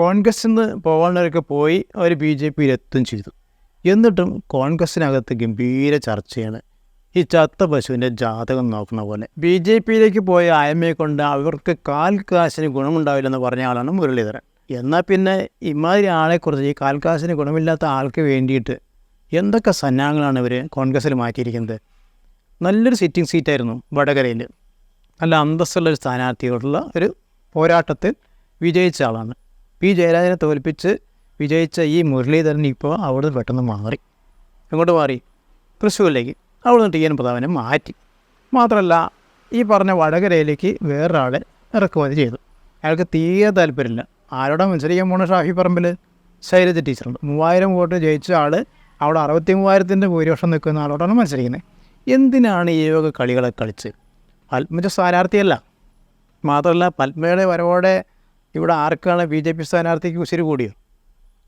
കോൺഗ്രസ്സിൽ നിന്ന് പോകാനുള്ളവരൊക്കെ പോയി അവർ ബി ജെ പിയിൽ എത്തും ചെയ്തു. എന്നിട്ടും കോൺഗ്രസ്സിനകത്ത് ഗംഭീര ചർച്ചയാണ്. ഈ ചത്ത പശുവിന്റെ ജാതകം നോക്കുന്ന പോലെ. ബി ജെ പിയിലേക്ക് പോയ ആയമയെ കൊണ്ട് അവർക്ക് കാൽക്കാശിന് കാശിന് ഗുണമുണ്ടാവില്ലെന്ന് പറഞ്ഞ ആളാണ് മുരളീധരൻ. എന്നാൽ പിന്നെ ഇമാതിരി ആളെക്കുറിച്ച് ഈ കാൽക്കാശിന് ഗുണമില്ലാത്ത ആൾക്ക് വേണ്ടിയിട്ട് എന്തൊക്കെ സന്നാഹങ്ങളാണ് ഇവർ കോൺഗ്രസ്സിൽ മാറ്റിയിരിക്കുന്നത്? നല്ലൊരു സിറ്റിംഗ് സീറ്റായിരുന്നു വടകരയിൽ നല്ല അന്തസ്സുള്ള ഒരു സ്ഥാനാർത്ഥിയോടുള്ള ഒരു പോരാട്ടത്തിൽ വിജയിച്ച ആളാണ്. പി ജയരാജനെ തോൽപ്പിച്ച് വിജയിച്ച ഈ മുരളീധരൻ ഇപ്പോൾ അവിടെ പെട്ടെന്ന് മാറി. എങ്ങോട്ട് മാറി. തൃശ്ശൂരിലേക്ക്. അവിടെ നിന്ന് ടി എൻ പ്രതാപനെ മാറ്റി. മാത്രമല്ല ഈ പറഞ്ഞ വടകരയിലേക്ക് വേറൊരാളെ ഇറക്കുമതി ചെയ്തു. അയാൾക്ക് തീരെ താല്പര്യമില്ല. ആരോടാ മത്സരിക്കാൻ പോണ ഷാഫി പറമ്പിൽ ശൈലജ ടീച്ചറുണ്ട്. മൂവായിരം വോട്ട് ജയിച്ച ആൾ അവിടെ അറുപത്തി മൂവായിരത്തിന്റെ ഭൂരിപക്ഷം നിൽക്കുന്ന ആളോടാണ് മത്സരിക്കുന്നത്. എന്തിനാണ് ഈ യോഗ കളികളെ കളിച്ച്? പത്മജ സ്ഥാനാർത്ഥിയല്ല. മാത്രമല്ല പത്മയുടെ വരവോടെ ഇവിടെ ആർക്കാണ് ബി ജെ പി സ്ഥാനാർത്ഥിക്ക് ഉശിരി കൂടിയത്?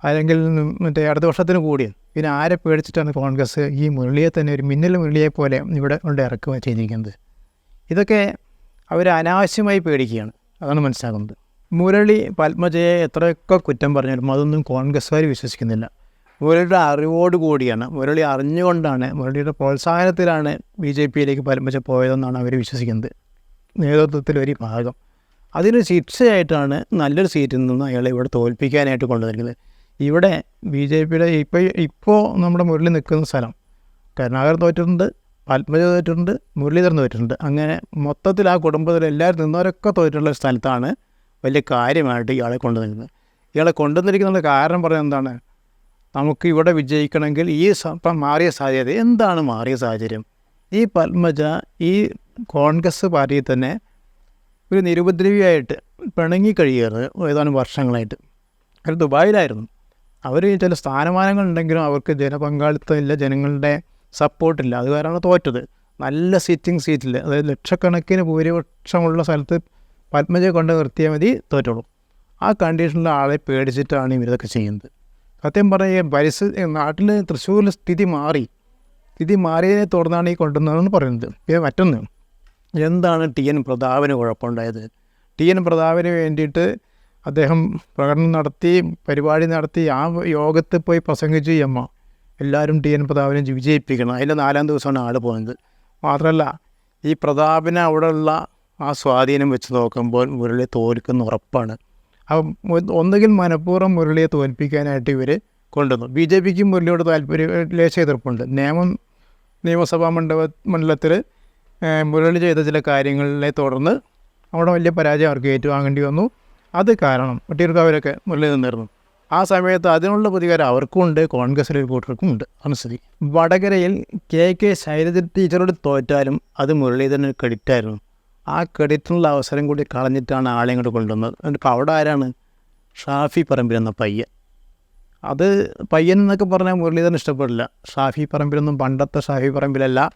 അല്ലെങ്കിൽ മറ്റേ അടുത്ത വർഷത്തിന് കൂടിയത്? പിന്നെ ആരെ പേടിച്ചിട്ടാണ് കോൺഗ്രസ് ഈ മുരളിയെ തന്നെ ഒരു മിന്നൽ മുരളിയെ പോലെ ഇവിടെ കൊണ്ട് ഇറക്കുക ചെയ്തിരിക്കുന്നത്? ഇതൊക്കെ അവർ അനാവശ്യമായി പേടിക്കുകയാണ്. അതാണ് മനസ്സിലാകുന്നത്. മുരളി പത്മജയെ എത്രയൊക്കെ കുറ്റം പറഞ്ഞാലും അതൊന്നും കോൺഗ്രസ്സുകാർ വിശ്വസിക്കുന്നില്ല. മുരളിയുടെ അറിവോട് കൂടിയാണ്. മുരളി അറിഞ്ഞുകൊണ്ടാണ് മുരളിയുടെ പ്രോത്സാഹനത്തിലാണ് ബി ജെ പിയിലേക്ക് പത്മജ പോയതെന്നാണ് അവർ വിശ്വസിക്കുന്നത്. നേതൃത്വത്തിൽ ഒരു ഭാഗം. അതിന് ശിക്ഷയായിട്ടാണ് നല്ലൊരു സീറ്റിൽ നിന്ന് അയാളെ ഇവിടെ തോൽപ്പിക്കാനായിട്ട് കൊണ്ടുവരുന്നത് ഇവിടെ ബി ജെ പിയുടെ ഇപ്പോൾ ഇപ്പോൾ നമ്മുടെ മുരളി നിൽക്കുന്ന സ്ഥലം. കരുണാകരൻ തോറ്റിട്ടുണ്ട് പത്മജ തോറ്റിട്ടുണ്ട് മുരളീധരൻ തോറ്റിട്ടുണ്ട്. അങ്ങനെ മൊത്തത്തിൽ ആ കുടുംബത്തിൽ എല്ലാവരും നിന്നവരൊക്കെ തോറ്റിട്ടുള്ള സ്ഥലത്താണ് വലിയ കാര്യമായിട്ട് ഇയാളെ കൊണ്ടുവന്നിരുന്നത് ഇയാളെ കൊണ്ടുവന്നിരിക്കുന്ന കാരണം പറയുന്നത് എന്താണ്? നമുക്ക് ഇവിടെ വിജയിക്കണമെങ്കിൽ ഈ മാറിയ സാഹചര്യം എന്താണ് മാറിയ സാഹചര്യം? ഈ പത്മജ ഈ കോൺഗ്രസ് പാർട്ടിയിൽ തന്നെ ഒരു നിരുപദ്രവിയായിട്ട് പിണങ്ങി കഴിയുകയാണ് ഏതാനും വർഷങ്ങളായിട്ട്. അവർ ദുബായിലായിരുന്നു. അവർ ചില സ്ഥാനമാനങ്ങൾ ഉണ്ടെങ്കിലും അവർക്ക് ജനപങ്കാളിത്തം ഇല്ല ജനങ്ങളുടെ സപ്പോർട്ടില്ല അത് കാരണമാണ് തോറ്റത്. നല്ല സിറ്റിംഗ് സീറ്റിൽ അതായത് ലക്ഷക്കണക്കിന് ഭൂരിപക്ഷമുള്ള സ്ഥലത്ത് പത്മജയെ കൊണ്ട് നിർത്തിയാൽ മതി തോറ്റുള്ളൂ ആ കണ്ടീഷനിലുള്ള ആളെ പേടിച്ചിട്ടാണ് ഇവരിതൊക്കെ ചെയ്യുന്നത്. സത്യം പറയുക പരിസ്ഥിതി നാട്ടിൽ തൃശ്ശൂരിൽ സ്ഥിതി മാറി. സ്ഥിതി മാറിയതിനെ തുടർന്നാണ് ഈ കൊണ്ടുവന്നതെന്ന് പറയുന്നത്. പിന്നെ മറ്റൊന്ന്. എന്താണ് ടി എൻ പ്രതാപന് കുഴപ്പമുണ്ടായത്? ടി എൻ പ്രതാപന് വേണ്ടിയിട്ട് അദ്ദേഹം പ്രകടനം നടത്തി പരിപാടി നടത്തി ആ യോഗത്തിൽ പോയി പ്രസംഗിച്ചു അമ്മ എല്ലാവരും ടി എൻ പ്രതാപനെ വിജയിപ്പിക്കണം. അതിന്റെ നാലാം ദിവസമാണ് ആൾ പോയത്. മാത്രമല്ല ഈ പ്രതാപന് അവിടെയുള്ള ആ സ്വാധീനം വെച്ച് നോക്കുമ്പോൾ മുരളി തോൽക്കുന്ന ഉറപ്പാണ്. അപ്പം ഒന്നുകിൽ മനഃപൂർവം മുരളിയെ തോൽപ്പിക്കാനായിട്ട് ഇവർ കൊണ്ടുവന്നു. ബി ജെ പിക്കും മുരളിയോട് താല്പര്യം ലേശ എതിർപ്പുണ്ട്. നിയമം നിയമസഭാ മണ്ഡപ മണ്ഡലത്തിൽ മുരളി ചെയ്ത ചില കാര്യങ്ങളെ തുടർന്ന് അവിടെ വലിയ പരാജയം അവർക്ക് ഏറ്റുവാങ്ങേണ്ടി വന്നു. അത് കാരണം വട്ടിയൂർക്കാവിലൊക്കെ മുരളി നിന്നിരുന്നു. ആ സമയത്ത് അതിനുള്ള പ്രതികാരം അവർക്കും ഉണ്ട് കോൺഗ്രസിലെ ഒരു കൂട്ടർക്കും ഉണ്ട്. അനുസരി വടകരയിൽ കെ കെ ശൈലജ ടീച്ചറോട് തോറ്റാലും അത് മുരളീധരന് ക്രെഡിറ്റായിരുന്നു. ആ ക്രെഡിറ്റിനുള്ള അവസരം കൂടി കളഞ്ഞിട്ടാണ് ആളെ ഇങ്ങോട്ട് കൊണ്ടുവന്നത്. എന്നിട്ട് അവിടെ ആരാണ്? ഷാഫി പറമ്പിൽ എന്ന പയ്യൻ. അത് പയ്യൻ എന്നൊക്കെ പറഞ്ഞാൽ മുരളീധരൻ ഇഷ്ടപ്പെടില്ല. ഷാഫി പറമ്പിലൊന്നും പണ്ടത്തെ ഷാഫി പറമ്പിലല്ല.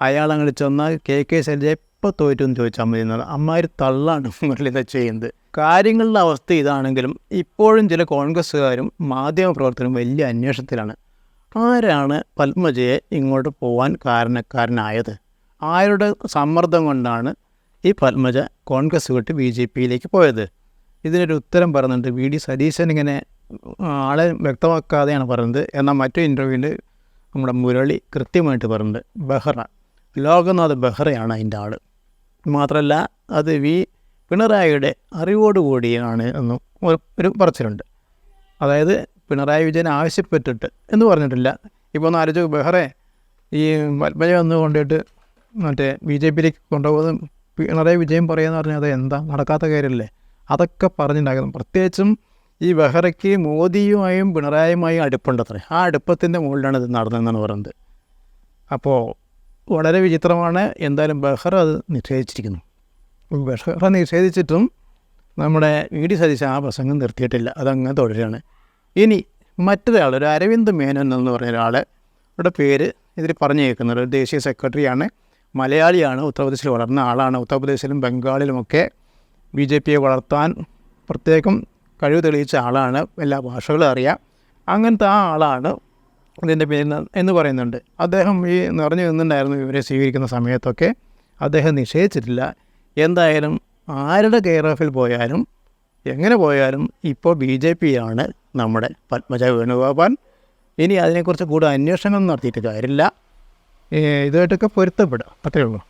അയാൾ അങ്ങോട്ട് ചെന്നാൽ കെ കെ ശൈലജ എപ്പോൾ തോറ്റു എന്ന് ചോദിച്ചാൽ മതി എന്നാൽ അമ്മമാർ തള്ളാണ് മുരളീധരൻ ചെയ്യുന്നത്. കാര്യങ്ങളുടെ അവസ്ഥ ഇതാണെങ്കിലും ഇപ്പോഴും ചില കോൺഗ്രസ്സുകാരും മാധ്യമപ്രവർത്തകരും വലിയ അന്വേഷണത്തിലാണ്. ആരാണ് പത്മജയെ ഇങ്ങോട്ട് പോകാൻ കാരണക്കാരനായത്? ആരുടെ സമ്മർദ്ദം കൊണ്ടാണ് ഈ പത്മജ കോൺഗ്രസ് വിട്ട് ബി ജെ പിയിലേക്ക് പോയത്? ഇതിനൊരു ഉത്തരം പറയുന്നുണ്ട് വി ഡി സതീശൻ ഇങ്ങനെ ആളെ വ്യക്തമാക്കാതെയാണ് പറയുന്നത്. എന്നാൽ മറ്റു ഇന്റർവ്യൂവിൽ നമ്മുടെ മുരളി കൃത്യമായിട്ട് പറയുന്നുണ്ട്. ബെഹ്റ. ലോകനാഥ് ബെഹ്റയാണ് അതിന്റെ ആൾ മാത്രമല്ല അത് വി. പിണറായിയുടെ അറിവോടുകൂടിയാണ് എന്നും ഒരു- പറച്ചിലുണ്ട്. അതായത് പിണറായി വിജയൻ ആവശ്യപ്പെട്ടിട്ട് എന്ന് പറഞ്ഞിട്ടില്ല. ഇപ്പോൾ ഒന്ന് ആലോചിച്ച് ബെഹ്റെ ഈ പത്മജ വന്നു കൊണ്ടിട്ട് മറ്റേ ബി ജെ പിയിലേക്ക് കൊണ്ടുപോകുന്നത് പിണറായി വിജയൻ പറയുകയെന്ന് പറഞ്ഞാൽ അത് എന്താ നടക്കാത്ത കാര്യമല്ലേ? അതൊക്കെ പറഞ്ഞിട്ടുണ്ടാക്കുന്നു പ്രത്യേകിച്ചും ഈ ബെഹ്റയ്ക്ക് മോദിയുമായും പിണറായിയുമായും അടുപ്പുണ്ടത്രേ ആ അടുപ്പത്തിന്റെ മുകളിലാണ് ഇത് നടന്നതെന്നാണ് പറയുന്നത്. അപ്പോൾ വളരെ വിചിത്രമാണ്. എന്തായാലും ബഹർ അത് നിഷേധിച്ചിരിക്കുന്നു. ബഹർ നിഷേധിച്ചിട്ടും നമ്മുടെ വി ഡി സതീശ് ആ പ്രസംഗം നിർത്തിയിട്ടില്ല. അതങ്ങനെ തുടരുകയാണ്. ഇനി മറ്റൊരാൾ ഒരു അരവിന്ദ് മേനോൻ എന്ന് പറഞ്ഞ ഒരാൾ ഇവിടെ പേര് ഇതിൽ പറഞ്ഞു കേൾക്കുന്നത് ഒരു ദേശീയ സെക്രട്ടറിയാണ്. മലയാളിയാണ് ഉത്തർപ്രദേശിൽ വളർന്ന ആളാണ്. ഉത്തർപ്രദേശിലും ബംഗാളിലുമൊക്കെ ബി ജെ പിയെ വളർത്താൻ പ്രത്യേകം കഴിവ് തെളിയിച്ച ആളാണ്. എല്ലാ ഭാഷകളും അറിയാം. അങ്ങനത്തെ ആ ആളാണ് ഇതിന്റെ പേര് എന്ന് പറയുന്നുണ്ട്. അദ്ദേഹം ഈ നിറഞ്ഞു നിന്നുണ്ടായിരുന്നു ഇവരെ സ്വീകരിക്കുന്ന സമയത്തൊക്കെ. അദ്ദേഹം നിഷേധിച്ചിട്ടില്ല എന്തായാലും ആരുടെ കെയർ ഓഫിൽ പോയാലും എങ്ങനെ പോയാലും ഇപ്പോൾ ബി ജെ പി ആണ് നമ്മുടെ പത്മജ വേണുഗോപാൽ. ഇനി അതിനെക്കുറിച്ച് കൂടുതൽ അന്വേഷണം നടത്തിയിട്ട് കാര്യമില്ല. ഇതുമായിട്ടൊക്കെ പൊരുത്തപ്പെടുക അത്രയേ ഉള്ളൂ.